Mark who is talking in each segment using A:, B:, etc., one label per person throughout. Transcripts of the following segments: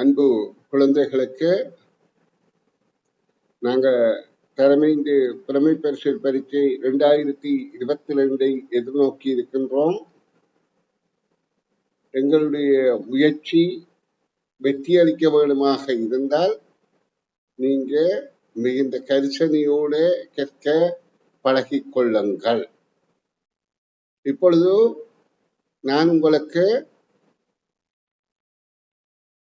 A: அன்பு குழந்தைகளுக்கு நாங்க தலைமைந்து புலமை பரிசு பரீட்சை ரெண்டாயிரத்தி இருபத்தி ரெண்டை எதிர்நோக்கி இருக்கின்றோம். எங்களுடைய முயற்சி வெற்றி அளிக்க வேண்டுமாக இருந்தால் நீங்க மிகுந்த கரிசனையோடு கற்க பழகி கொள்ளுங்கள். இப்பொழுது நான் உங்களுக்கு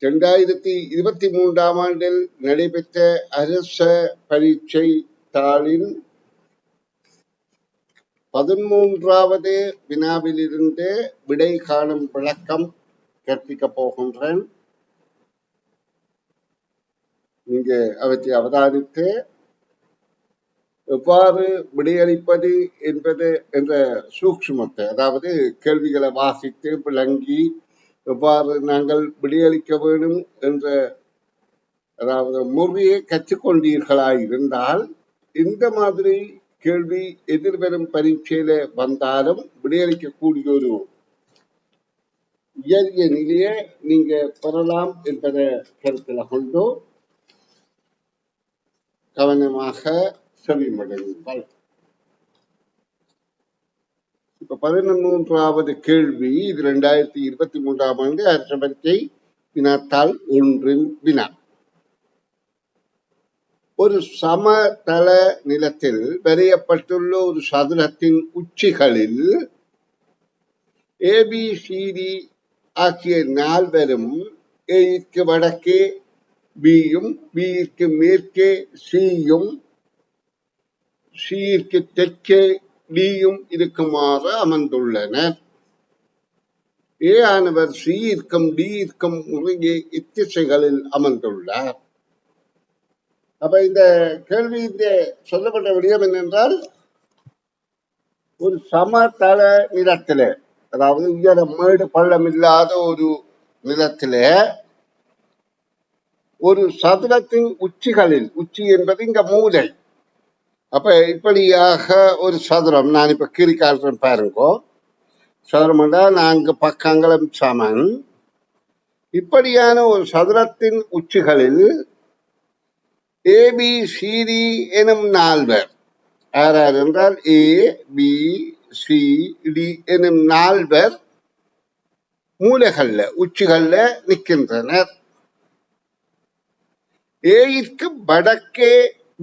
A: இரண்டாயிரத்தி இருபத்தி மூன்றாம் ஆண்டில் நடைபெற்ற அரச பரீட்சை தாளின் பதிமூன்றாவது வினாவிலிருந்து விடை காணும் விளக்கம் கற்பிக்கப் போகின்றேன். நீங்க அவற்றை அவதானித்து எவ்வாறு விடையளிப்பது என்பது என்ற சூக்ஷ்மத்தை அதாவது கேள்விகளை வாசித்து விளங்கி எவ்வாறு நாங்கள் விடையளிக்க வேண்டும் என்ற அதாவது முறையை கற்றுக்கொண்டீர்களா இருந்தால் இந்த மாதிரி கேள்வி எதிர்வரும் பரீட்சையில வந்தாலும் விடையளிக்கக்கூடிய ஒரு உயரிய நிலையை நீங்க பெறலாம் என்பதை கருத்தில் கொண்டு கவனமாக செவிமடைவீர்கள் இப்ப பதினொன்றாவது கேள்வி இது ரெண்டாயிரத்தி இருபத்தி மூன்றாம் ஆண்டு அரச பரீட்சை வினாத்தாள் ஒன்றின் வினா. ஒரு சமதள நிலத்தில் வரையப்பட்டுள்ள ஒரு சதுரத்தின் உச்சிகளில் ஏபிசிடி ஆகிய நால்வரும் ஏக்கு வடக்கே பியும் பிக்கு மேற்கே சியும் சியிற்கு தெற்கே டியும் இருக்குமாறு அமர்ந்துள்ளனர். ஏ ஆனவர் சி இருக்கும் டி இருக்கும் முறையே இத்திசைகளில் அமர்ந்துள்ளார். அப்ப இந்த கேள்வி இந்த சொல்லப்பட்ட விடயம் என்னென்றால் ஒரு சமதள நிலத்தில அதாவது உயர மேடு பள்ளம் இல்லாத ஒரு நிலத்தில ஒரு சதுரத்தின் உச்சிகளில் உச்சி என்பது இங்க மூலை அப்ப இப்படியாக ஒரு சதுரம் நான் இப்ப கீறி காட்டுறேன் பாருங்கோ. சதுரம் என்றால் நான்கு பக்கங்களும் சமன். இப்படியான ஒரு சதுரத்தின் உச்சிகளில் ஏபி சிடி எனும் நால்வர். யார் யார் என்றால் ஏ பி சி டி எனும் நால்வர் மூலைகள்ல உச்சிகள்ல நிற்கின்றனர் ஏயிற்கு வடக்கே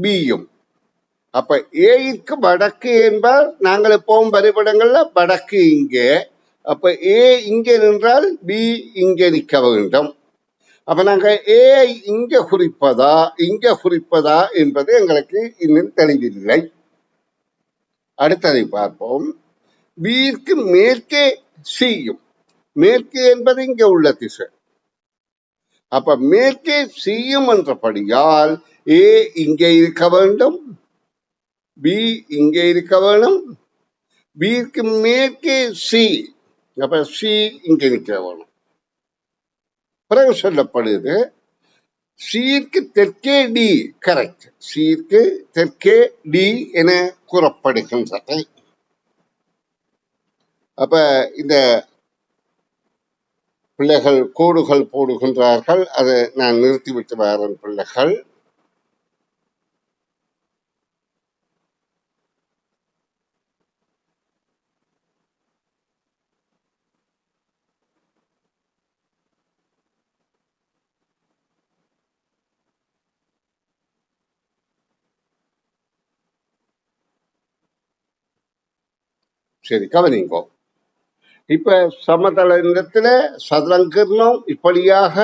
A: பியும் அப்ப ஏயிற்கு வடக்கு என்பால் நாங்கள் எப்பவும் வரைபடங்கள்ல வடக்கு இங்கே. அப்ப ஏ இங்கே நின்றால் பி இங்கே நிற்க வேண்டும். அப்ப நாங்க ஏ இங்க குறிப்பதா இங்க குறிப்பதா என்பது எங்களுக்கு இன்னும் தெளிவில்லை. அடுத்ததை பார்ப்போம். பிற்கு மேற்கே சியும். மேற்கே என்பது இங்க உள்ள திசை. அப்ப மேற்கே சியும் என்றபடியால் ஏ இங்கே இருக்க வேண்டும் பி இங்கே இருக்க வேணும். பிக்கு மேற்கே சி அப்ப சி இங்கே நிற்க வேணும். பிறகு சொல்லப்படுது சீர்க்கு தெற்கே டி கரெக்ட் சீர்க்கு தெற்கே டி என கூறப்படுகின்றது. அப்ப இந்த பிள்ளைகள் கோடுகள் போடுகின்றார்கள். அதை நான் நிறுத்திவிட்டு வரேன் பிள்ளைகள். சரி கவனிங்கோ. இப்ப சமதள நிலத்துல சதுரங்கிரணம் இப்படியாக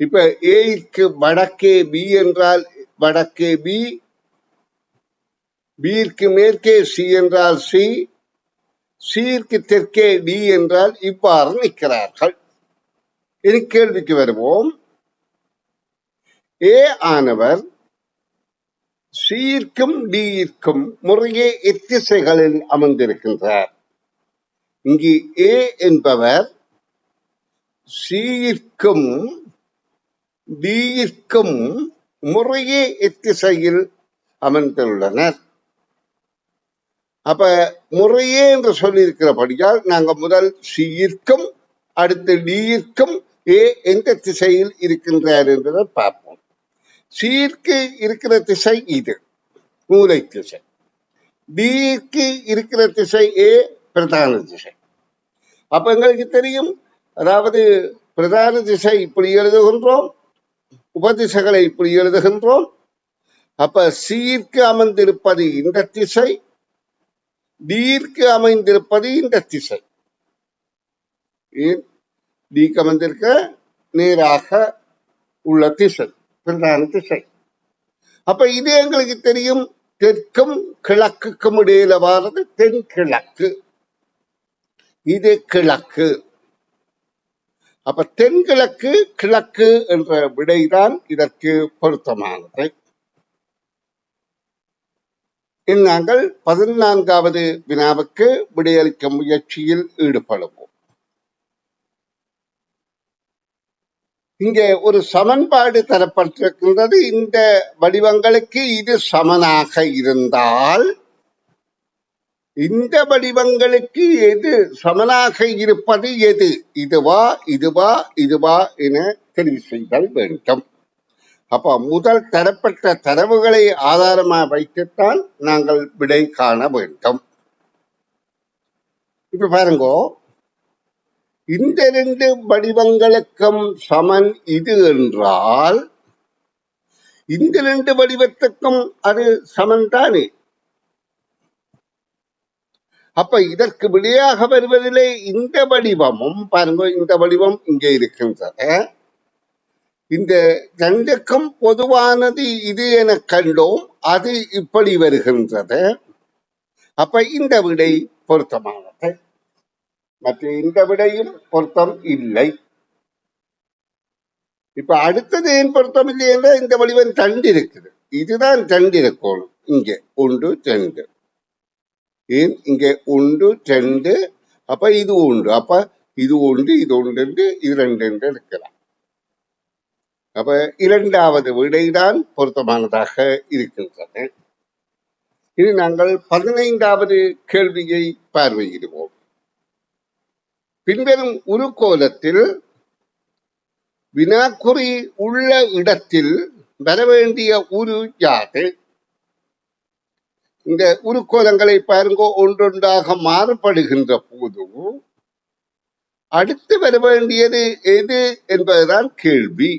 A: இப்ப ஏக்கு வடக்கே பி என்றால் வடக்கே பி பிற்கு மேற்கே சி என்றால் சி சீர்க்கு தெற்கே டி என்றால் இவ்வாறு நிற்கிறார்கள். இனி கேள்விக்கு வருவோம். ஏ ஆனவர் சீர்க்கும் டியிற்கும் முறையே எத்திசைகளில் அமர்ந்திருக்கின்றார். இங்கு ஏ என்பவர் சீர்க்கும் டியிற்கும் முறையே எத்திசையில் அமர்ந்துள்ளனர் அப்ப முறையே என்று சொல்லி இருக்கிறபடியால் நாங்க முதல் சீர்க்கும் அடுத்து டியிற்கும் ஏ எந்த திசையில் இருக்கின்றார் என்பதை பார்ப்போம். சீர்க்கு இருக்கிற திசை இது மூலை திசை. டிக்கு இருக்கிற திசை ஏ பிரதான திசை. அப்ப எங்களுக்கு தெரியும் அதாவது பிரதான திசை இப்படி எழுதுகின்றோம் உபதிசைகளை இப்படி எழுதுகின்றோம். அப்ப சீர்க்கு அமைந்திருப்பது இந்த திசை டீர்க்கு அமைந்திருப்பது இந்த திசை. ஏன்? டீக்கு அமர்ந்திருக்க நேராக உள்ள திசை. பிரதான திசை அப்ப இது எங்களுக்கு தெரியும். தெற்கும் கிழக்குக்கும் இடையில வாரது தென்கிழக்கு. இது கிழக்கு. அப்ப தென்கிழக்கு கிழக்கு என்ற விடைதான் இதற்கு பொருத்தமானது. நாங்கள் பதினான்காவது வினாவுக்கு விடையளிக்க முயற்சியில் ஈடுபடுவோம். இங்கே ஒரு சமன்பாடு தரப்பட்டிருக்கின்றது. இந்த வடிவங்களுக்கு இது சமனாக இருந்தால் இந்த வடிவங்களுக்கு எது சமனாக இருப்பது எது? இதுவா இதுவா இதுவா என தெரிவு செய்தல் வேண்டும். அப்ப முதல் தரப்பட்ட தரவுகளை ஆதாரமாக வைத்துத்தான் நாங்கள் விடை காண வேண்டும். இப்ப பாருங்க இந்த ரெண்டு வடிவங்களுக்கும் சமன் இது என்றால் இந்த ரெண்டு வடிவத்துக்கும் அது சமன் தானே? அப்ப இதற்கு விடையாக வருவதிலே இந்த வடிவமும் பாருங்க இந்த வடிவம் இங்கே இருக்கின்றது இந்த ரெண்டுக்கும் பொதுவானது இது என கண்டோம் அது இப்படி வருகின்றது. அப்ப இந்த விடை பொருத்தமானது. மற்ற இந்த விடையும் பொருத்தம் இல்லை. இப்ப அடுத்தது ஏன் பொருத்தம் இல்லை என்றால் இந்த வடிவம் தண்டு இருக்குது இதுதான் தண்டு இருக்கணும் இங்கே ஒன்று ரெண்டு ஏன்? இங்கே ஒன்று ரெண்டு அப்ப இது உண்டு. அப்ப இது ஒன்று இது ஒன்று இது ரெண்டு என்று இருக்கலாம் அப்ப இரண்டாவது விடைதான் பொருத்தமானதாக இருக்கின்றது. இனி நாங்கள் பதினைந்தாவது கேள்வியை பார்வையிடுவோம். பின்வரும் உருக்கோலத்தில் வினாக்குறி உள்ள இடத்தில் வரவேண்டிய உரு யாது இந்த உருக்கோலங்களை பாருங்க. ஒன்றொன்றாக மாறுபடுகின்ற போது அடுத்து வர வேண்டியது எது என்பதுதான் கேள்வி.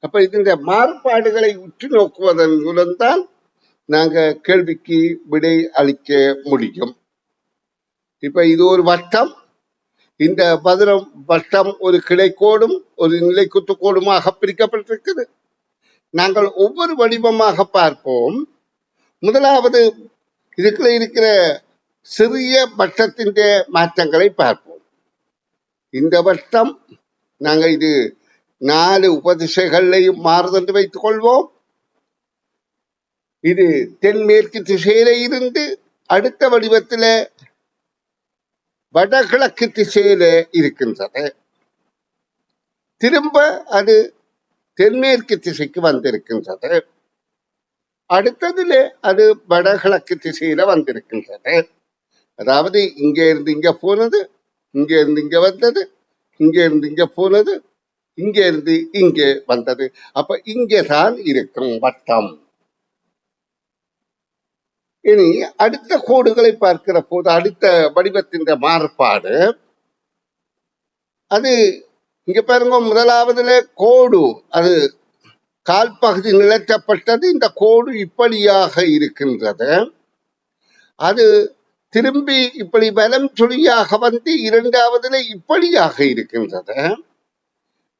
A: அப்ப இந்த மாறுபாடுகளை உற்று நோக்குவதன் மூலம்தான் நாங்க கேள்விக்கு விடை அளிக்க முடியும். இப்ப இது ஒரு வட்டம். இந்த பதிரம் வட்டம் ஒரு கிளைக்கோடும் ஒரு நிலைக்குத்துக்கோடுமாக பிரிக்கப்பட்டிருக்குது நாங்கள் ஒவ்வொரு வடிவமாக பார்ப்போம். முதலாவது இதுக்குள்ள இருக்கிற சிறிய வட்டத்தின் மாற்றங்களை பார்ப்போம். இந்த வட்டம் நாங்கள் இது நாலு உபதிசைகளையும் மாறுதென்று வைத்துக் கொள்வோம் இது தென்மேற்கு திசையில இருந்து அடுத்த வடிவத்தில் வடகிழக்கு திசையிலே இருக்கின்றது. திரும்ப அது தென்மேற்கு திசைக்கு வந்திருக்கின்றது. அடுத்ததுல அது வடகிழக்கு திசையில வந்திருக்கின்றது. அதாவது இங்க இருந்து இங்க போனது இங்க இருந்து இங்க வந்தது இங்க இருந்து இங்க போனது இங்க இருந்து இங்கே வந்தது. அப்ப இங்கே தான் இருக்கும் வட்டம். இனி அடுத்த கோடுகளை பார்க்கிற போது அடுத்த வடிவத்தின் மாறுபாடு அது இங்க பாருங்க முதலாவதுல கோடு அது கால் பகுதி நிலத்தப்பட்டது இந்த கோடு இப்படியாக இருக்கின்றது. அது திரும்பி இப்படி வலம் சுழியாக வந்து இரண்டாவதுல இப்படியாக இருக்கின்றது.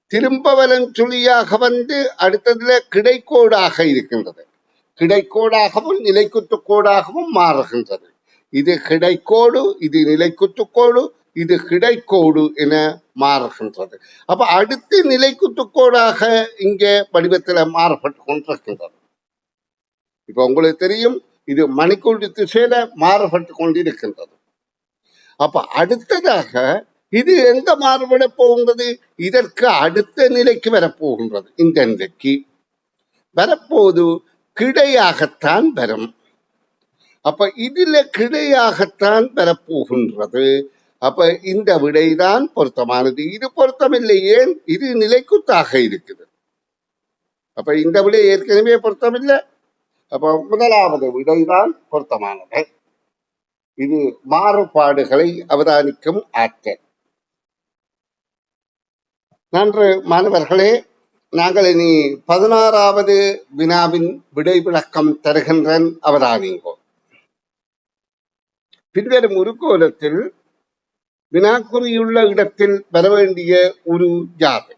A: திரும்ப வலம் சுழியாக வந்து அடுத்ததுல கிடைக்கோடாக இருக்கின்றது. கிடைக்கோடாகவும் நிலைக்குத்து கோடாகவும் மாறுகின்றது. இது கிடைக்கோடு இது நிலைக்குத்து கோடு இது கிடைக்கோடு என மாறுகின்றது. அப்ப அடுத்து நிலைக்குத்து கோடாக இங்கே வடிவத்தில் மாறுபட்டு கொண்டிருக்கின்றது. இப்ப உங்களுக்கு தெரியும் இது மணிக்கூண்டு திசையில மாறுபட்டு கொண்டிருக்கின்றது. அப்ப அடுத்ததாக இது எங்க மாறுபட போகின்றது? இதற்கு அடுத்த நிலைக்கு வரப்போகின்றது இந்த நிலைக்கு. வரப்போது கிடையாகத்தான் வரும் அப்ப இதுல கிடையாகத்தான் பெறப்போகின்றது அப்ப இந்த விடைதான் பொருத்தமானது. இது பொருத்தமில்லை. ஏன்? இது நிலைக்குத்தாக இருக்குது அப்ப இந்த விடை ஏற்கனவே பொருத்தமில்லை. அப்ப முதலாவது விடைதான் பொருத்தமானது. இது மாறுபாடுகளை அவதானிக்கும் ஆற்றல். நன்று மாணவர்களே. நாங்கள் இனி பதினாறாவது வினாவின் விடை விளக்கம் தருகின்றன் அவதானிங்கோ பின்வரும் உருக்கோலத்தில் வினாக்குறியுள்ள இடத்தில் வர வேண்டிய உரு யாது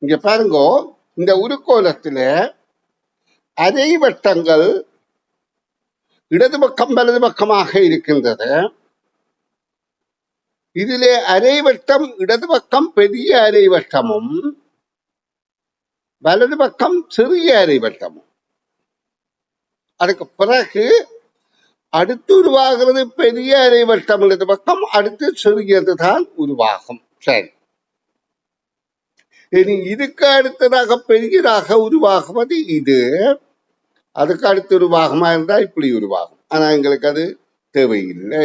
A: இங்க பாருங்கோ இந்த உருக்கோலத்துல அரை வட்டங்கள் இடது பக்கம் வலது பக்கமாக இருக்கின்றது. இதிலே அரை வட்டம் இடது பக்கம் பெரிய அரை வட்டமும் வலது பக்கம் சிறிய அரைவட்டமும் அதுக்கு பிறகு அடுத்து உருவாகிறது பெரிய அரை இடது பக்கம் அடுத்து சிறியது தான் உருவாகும். சரி. இனி இதுக்கு அடுத்ததாக பெரியதாக உருவாகுவது இது. அதுக்கு அடுத்து உருவாகமா இருந்தா இப்படி உருவாகும். ஆனா எங்களுக்கு அது தேவையில்லை.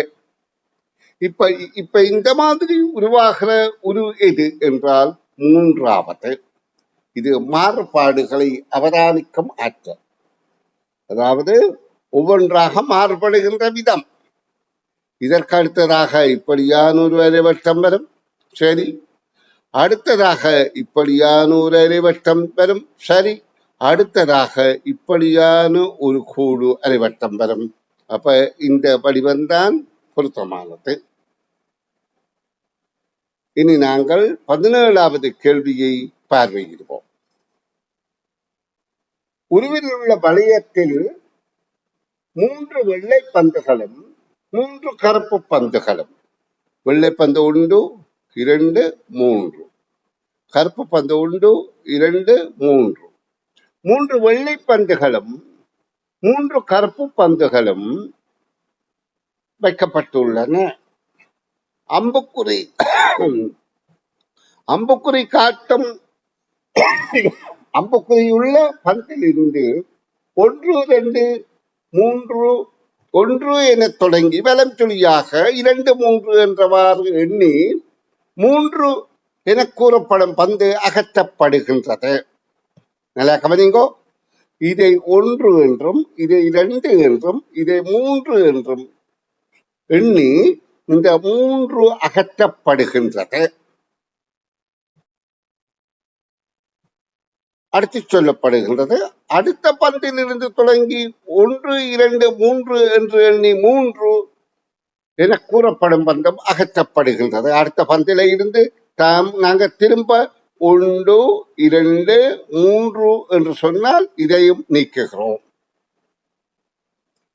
A: இப்ப இப்ப இந்த மாதிரி உருவாகிற உரு எது என்றால் மூன்றாவது. இது மாறுபாடுகளை அவதானிக்கும் ஆற்றல். அதாவது ஒவ்வொன்றாக மாறுபடுகின்ற விதம். இதற்கு அடுத்ததாக இப்படியான ஒரு வரும். சரி. அடுத்ததாக இப்படியானூறு அறிவட்டம் வரும். சரி. அடுத்ததாக இப்படியான ஒரு கூடு அறிவட்டம் வரும். அப்ப இந்த வடிவம்தான் பொருத்தமானது. இனி நாங்கள் பதினேழாவது கேள்வியை பார்வையிடுவோம். உருவில் உள்ள வளையத்தில் மூன்று வெள்ளை பந்துகளும் மூன்று கருப்பு பந்துகளும். வெள்ளை பந்து உண்டு இரண்டு மூன்று. கருப்பு பந்து உண்டு இரண்டு மூன்று. மூன்று வெள்ளை பந்துகளும் மூன்று கருப்பு பந்துகளும் வைக்கப்பட்டுள்ளன. அம்புக்குறி. அம்புக்குறி காட்டும் அம்புக்குறியுள்ள பந்தில் இருந்து ஒன்று ரெண்டு மூன்று ஒன்று என தொடங்கி வலம் துளியாக இரண்டு மூன்று என்றவாறு எண்ணி மூன்று என கூறப்படும் பந்து அகற்றப்படுகின்றது. நல்லா கவனிங்கோ. இதை ஒன்று என்றும் இதை இரண்டு என்றும் இதை மூன்று என்றும் எண்ணி இந்த மூன்று அகற்றப்படுகின்றது. அடுத்து சொல்லப்படுகின்றது அடுத்த பந்திலிருந்து தொடங்கி ஒன்று இரண்டு மூன்று என்று எண்ணி மூன்று என கூறப்படும் பந்தம் அகற்றப்படுகின்றது. அடுத்த பந்தில இருந்து தாம் நாங்க திரும்ப ஒன்று இரண்டு மூன்று என்று சொன்னால் இதையும் நீக்குகிறோம்.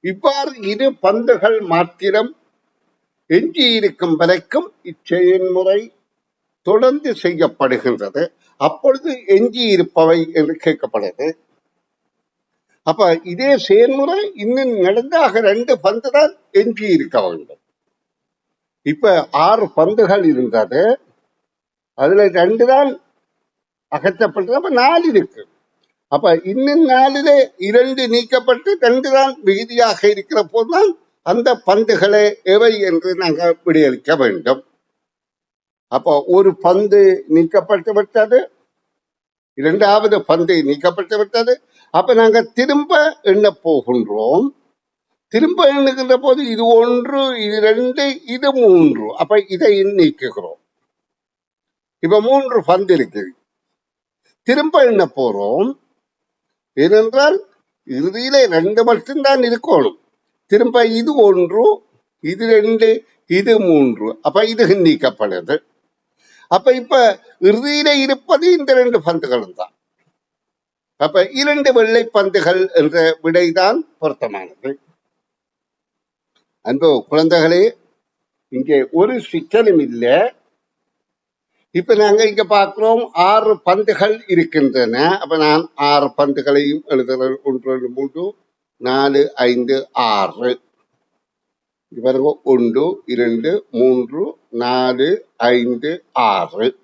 A: இவ்வாறு இரு பந்துகள் மாத்திரம் எஞ்சியிருக்கும் வரைக்கும் இச்செயல்முறை தொடர்ந்து செய்யப்படுகின்றது. அப்பொழுது எஞ்சி இருப்பவை என்று கேட்கப்படுது. அப்ப இதே செயல்முறை இன்னும் நடந்தாக ரெண்டு பந்து தான் எஞ்சி இருக்க வேண்டும். இப்ப ஆறு பந்துகள் இருந்தது. அதுல ரெண்டு தான் அகற்றப்பட்டது. அப்ப நாலு இருக்கு. அப்ப இன்னும் நாலிலே இரண்டு நீக்கப்பட்டு ரெண்டு தான் மிகுதியாக இருக்கிற போதுதான் அந்த பந்துகளை எவை என்று நாங்கள் விடையளிக்க வேண்டும். அப்போ ஒரு பந்து நீக்கப்பட்டு விட்டது. இரண்டாவது பந்து நீக்கப்பட்டு விட்டது. அப்ப நாங்க திரும்ப எண்ண போகின்றோம். திரும்ப எண்ணுகின்ற போது இது ஒன்று இது ரெண்டு இது மூன்று. அப்ப இதை நீக்குகிறோம். இப்ப மூன்று பந்து இருக்கு. திரும்ப எண்ண போறோம். ஏனென்றால் இறுதியில ரெண்டு மட்டும்தான் இருக்கணும். திரும்ப இது ஒன்று இது ரெண்டு இது மூன்று. அப்ப இது நீக்கப்படுது. அப்ப இப்ப இறுதியில இருப்பது இந்த ரெண்டு பந்துகளும் தான். அப்ப இரண்டு வெள்ளை பந்துகள் என்ற விடைதான் பொருத்தமானது. அன்பு குழந்தைகளே இங்கே ஒரு சிக்கலும் இல்லை. இப்ப நாங்க இங்க பார்க்கிறோம் ஆறு பந்துகள் இருக்கின்றன. அப்ப நான் ஆறு பந்துகளையும் எழுதுகிறேன். ஒன்று ரெண்டு மூன்று நாலு ஐந்து ஆறு. இவர்கள் ஒன்று இரண்டு மூன்று நாலு ஐந்து ஆறு.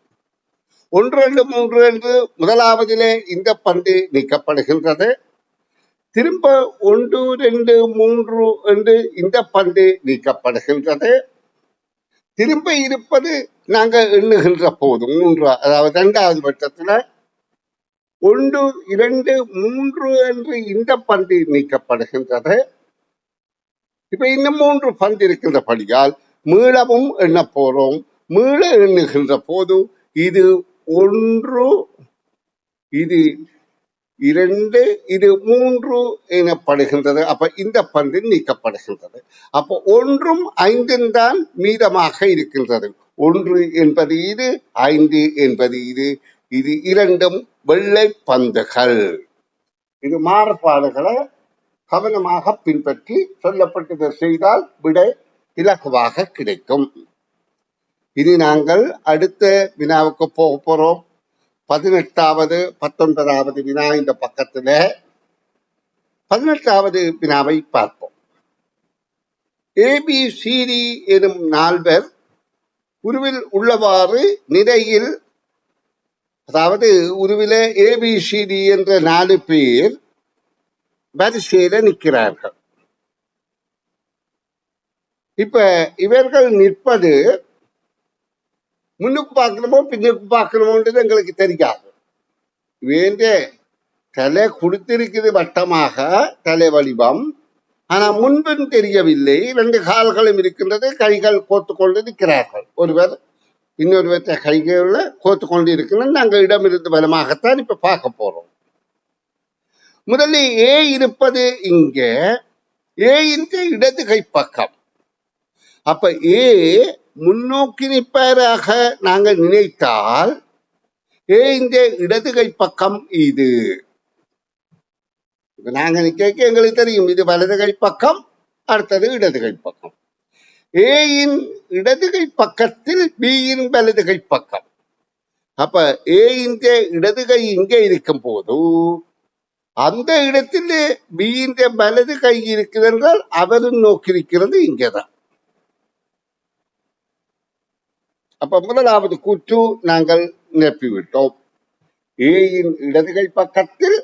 A: ஒன்று ரெண்டு மூன்று என்று முதலாவதிலே இந்த பந்து நீக்கப்படுகின்றது. திரும்ப ஒன்று ரெண்டு மூன்று என்று இந்த பந்து நீக்கப்படுகின்றது. திரும்ப இருப்பது நாங்க எண்ணுகின்ற போது மூன்று அதாவது இரண்டாவது பட்சத்தில். ஒன்று இரண்டு மூன்று என்று இந்த பந்து நீக்கப்படுகின்றது. இப்ப இன்னும் மூன்று பந்து இருக்கின்றபடியால் மீளவும் எண்ண போறோம்? மீள எண்ணுகின்ற போது இது ஒன்று இது இரண்டு இது மூன்று எனப்படுகின்றது. அப்ப இந்த பந்து நீக்கப்படுகின்றது. அப்ப ஒன்றும் ஐந்தும் தான் மீதமாக இருக்கின்றது. ஒன்று என்பது இது ஐந்து என்பது இது. இது இரண்டும் வெள்ளை பந்துகள். இது மாறுபாடுகளை கவனமாக பின்பற்றி சொல்லப்பட்டதை செய்தால் விடை இலகுவாக கிடைக்கும். இனி நாங்கள் அடுத்த வினாவுக்கு போக போறோம். பதினெட்டாவது பத்தொன்பதாவது வினா இந்த பக்கத்துல. பதினெட்டாவது வினாவை பார்ப்போம். ஏபிசிடி எனும் நால்வர் உருவில் உள்ளவாறு நிலையில் அதாவது உருவில ஏபிசிடி என்ற நாலு பேர் வரிசையில நிற்கிறார்கள். இப்ப இவர்கள் நிற்பது முன்னுக்கு பார்க்கணுமோ பின்னுக்கு பார்க்கணுமோன்றது எங்களுக்கு தெரியாது. வேண்டே தலை கொடுத்திருக்குது வட்டமாக தலை வடிவம். ஆனா முன்பின் தெரியவில்லை. ரெண்டு கால்களும் இருக்கின்றது கைகள் கோத்து கொண்டு நிற்கிறார்கள். ஒருவர் இன்னொருவற்ற கைகளில் கோத்து கொண்டு இருக்கிறது நாங்கள் இடமிருந்து பலமாகத்தான் இப்ப பார்க்க போறோம். முதலில் ஏ இருப்பது இங்க ஏ இந்த இடது கை பக்கம் அப்ப ஏ முன்னோக்கி நிற்பதாக நாங்கள் நினைத்தால் ஏ இந்த இடது கை பக்கம் இது நாங்க நிக்க எங்களுக்கு தெரியும் இது வலது கை பக்கம் அடுத்தது இடது கை பக்கம் ஏயின் இடது கை பக்கத்தில் பியின் வலது கை பக்கம் அப்ப ஏ இந்த இடது கை இங்கே இருக்கும் போது அந்த இடத்தில் பியின் வலது கை இருக்குது என்றால் அவரும் நோக்கி இருக்கிறது இங்கேதான். அப்ப முதலாவது கூற்று நாங்கள் நிரப்பிவிட்டோம். ஏயின் இடது கை பக்கத்தில்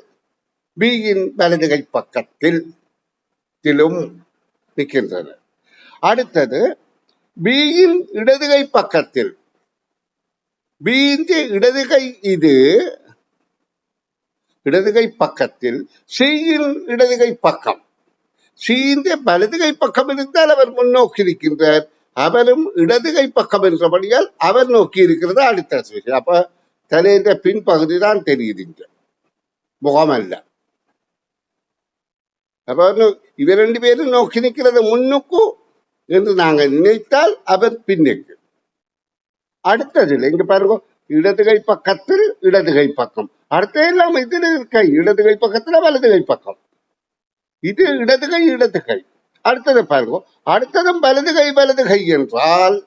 A: பியின் வலது கை பக்கத்தில் திலும் நிற்கின்றன. அடுத்தது பியின் இடது கை பக்கத்தில் பியின் இடது கை இது இடதுகை பக்கத்தில் சீயில் இடதுகை பக்கம். சீந்த வலது கை பக்கம் இருந்தால் அவர் முன்னோக்கி இருக்கின்றார் அவரும் இடது கை பக்கம் என்றபடியால் அவர் நோக்கி இருக்கிறது அடுத்த விஷயம் அப்ப தலையின்ற பின்பகுதி தான் தெரியுது இங்க. முகம் அல்ல அப்ப இவர் ரெண்டு பேரும் நோக்கி நிற்கிறது முன்னுக்கு என்று நாங்கள் நினைத்தால் அவர் பின்னுக்கு அடுத்தது இங்க பாருங்க இடது கை பக்கத்தில் இடது கை பக்கம். அர்த்தம் இல்லாம இது கை இடது கை பக்கத்துல வலது கை பக்கம். இது இடது கை இடது கை. அடுத்ததை பாருங்க அடுத்ததும் வலது கை வலது கை என்றால்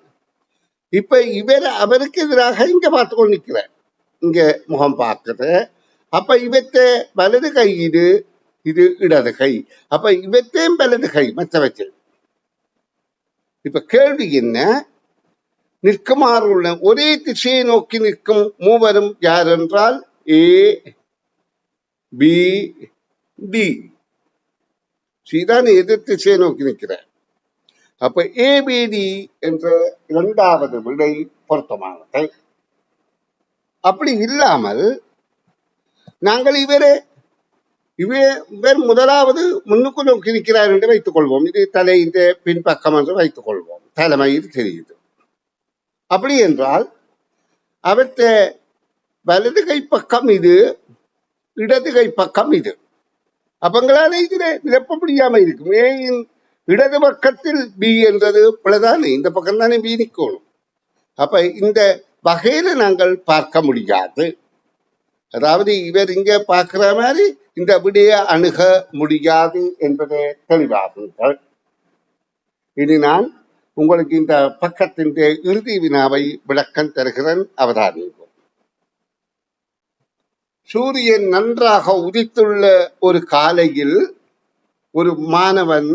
A: இப்ப இவர் அவருக்கு எதிராக இங்க பார்த்து கொண்டு நிற்கிறார். இங்க முகம் பார்க்குது. அப்ப இவத்த வலது கை இது இது இடது கை. அப்ப இவத்தையும் வலது கை மற்றவற்றில் இப்ப கேள்வி என்ன? நிற்குமாறு உள்ள ஒரே திசையை நோக்கி நிற்கும் மூவரும் யார் என்றால் A, B, D. சீதான் எதிர் திசையை நோக்கி நிற்கிறார் அப்ப ஏபிடி என்ற இரண்டாவது விடை பொருத்தமானது. அப்படி இல்லாமல் நாங்கள் இவரே இவே இவர் முதலாவது முன்னுக்கு நோக்கி நிற்கிறார் என்று வைத்துக் கொள்வோம். இது தலை இந்த பின்பக்கம் என்று வைத்துக் கொள்வோம். தலைமையில் தெரியுது. அப்படி என்றால் அவற்ற வலது கை பக்கம் இது இடது கை பக்கம் இது. அப்பங்களால இதுல நிரப்ப முடியாம இருக்கும். ஏன் இடது பக்கத்தில் பி என்றது பிள்ளைதானே இந்த பக்கம் தானே பி நிக்கணும். அப்ப இந்த வகையில நாங்கள் பார்க்க முடியாது. அதாவது இவர் இங்க பார்க்கிற மாதிரி இந்த விடைய அணுக முடியாது என்பதை தெளிவாகுங்கள். இனி நான் உங்களுக்கு இந்த பக்கத்தின் இறுதி வினாவை விளக்கம் தருகிறேன். அவதானிக்கும் சூரியன் நன்றாக உதித்துள்ள ஒரு காலையில் ஒரு மாணவன்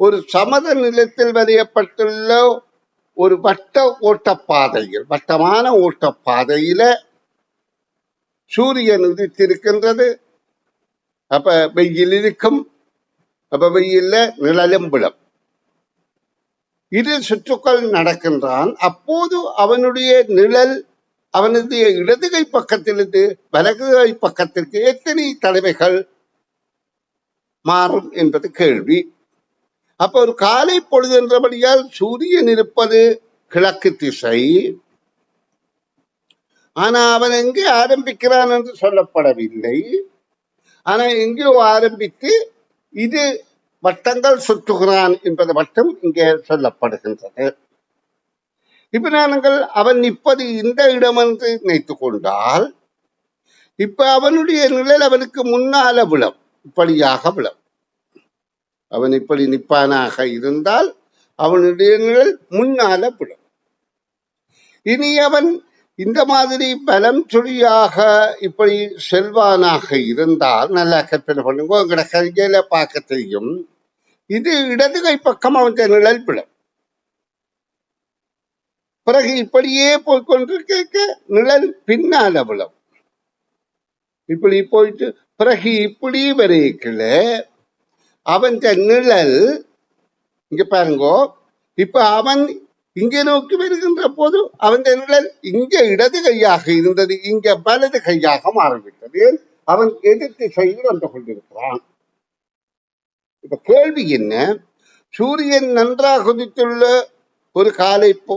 A: ஒரு சமத நிலத்தில் வரையப்பட்டுள்ள ஒரு வட்ட ஓட்டப்பாதையில் வட்டமான ஓட்டப்பாதையில சூரியன் உதித்திருக்கின்றது. அப்ப வெயில் இருக்கும். அப்ப வெயில்ல நிழலும் விழும் இரு சுற்றுக்கள் நடக்கின்றான். அப்போது அவனுடைய நிழல் அவனது இடது கை பக்கத்திலிருந்து வலது கை பக்கத்திற்கு எத்தனை தலைமைகள் மாறும் என்பது கேள்வி. அப்ப ஒரு காலை பொழுது என்றபடியால் சூரியன் இருப்பது கிழக்கு திசை. ஆனா அவன் எங்கே ஆரம்பிக்கிறான் என்று சொல்லப்படவில்லை. ஆனா எங்கேயோ ஆரம்பித்து இது வட்டங்கள் சுற்றுகிறான் என்பது மட்டும் இங்கே சொல்லப்படுகின்றது. இப்ப நாங்கள் அவன் நிற்பது இந்த இடம் என்று நினைத்துக் கொண்டால் இப்ப அவனுடைய நிழல் அவனுக்கு முன்னால விழம் இப்படியாக விழம். அவன் இப்படி நிப்பானாக இருந்தால் அவனுடைய நிழல் முன்னால விழம். இனி அவன் இந்த மாதிரி பலம் சுழியாக இப்படி செல்வானாக இருந்தால் நல்லா கற்பனை பண்ணுங்க உங்களோட கையில பார்க்க தெரியும். இது இடது கை பக்கம் அவன் நிழல் விழும். பிறகு இப்படியே போய்கொண்டிருக்க நிழல் பின்னால் அவ்வளவு. இப்படி போயிட்டு பிறகு இப்படி வரைக்கல அவன் நிழல் இங்க பாருங்கோ இப்ப அவன் இங்கே நோக்கி வருகின்ற போது அவன் நிழல் இங்க இடது கையாக இருந்தது இங்க வலது கையாக மாறிவிட்டது. அவன் எதிர்த்து செய்து வந்து கொண்டிருக்கிறான். இப்ப கேள்வி என்ன? சூரியன் நன்றாக குதித்துள்ள ஒரு காலை போ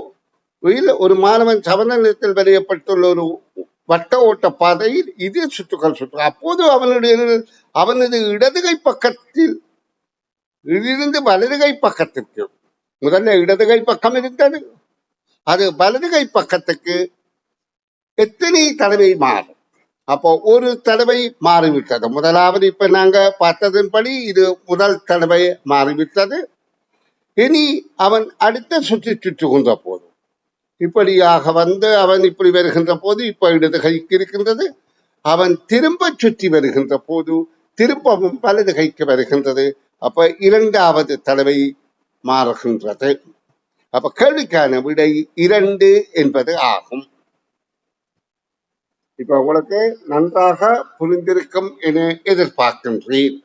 A: ஒரு மாணவன் சவந்த நிறத்தில் வரையப்பட்டுள்ள ஒரு வட்ட ஓட்ட பாதையில் இது சுற்றுகள் சுற்று. அப்போது அவனுடைய அவனது இடதுகை பக்கத்தில் இருந்து வலதுகை பக்கத்திற்கு. முதல்ல இடதுகை பக்கம் இருந்தது. அது வலதுகை பக்கத்துக்கு எத்தனை தடவை மாறும். அப்போ ஒரு தடவை மாறிவிட்டது. முதலாவது இப்ப நாங்க பார்த்ததன்படி இது முதல் தடவை மாறிவிட்டது. இனி அவன் அடுத்த சுற்றி சுற்றி கொண்ட போது இப்படியாக வந்து அவன் இப்படி வருகின்ற போது இப்ப இடது கைக்கு இருக்கின்றது. அவன் திரும்ப சுற்றி வருகின்ற போது திரும்பவும் வலது கைக்கு வருகின்றது. அப்ப இரண்டாவது தடவை மாறுகின்றது. அப்ப கேள்விக்கான விடை இரண்டு என்பது ஆகும். இப்ப உங்களுக்கு நன்றாக புரிந்திருக்கும் என எதிர்பார்க்கின்றேன்.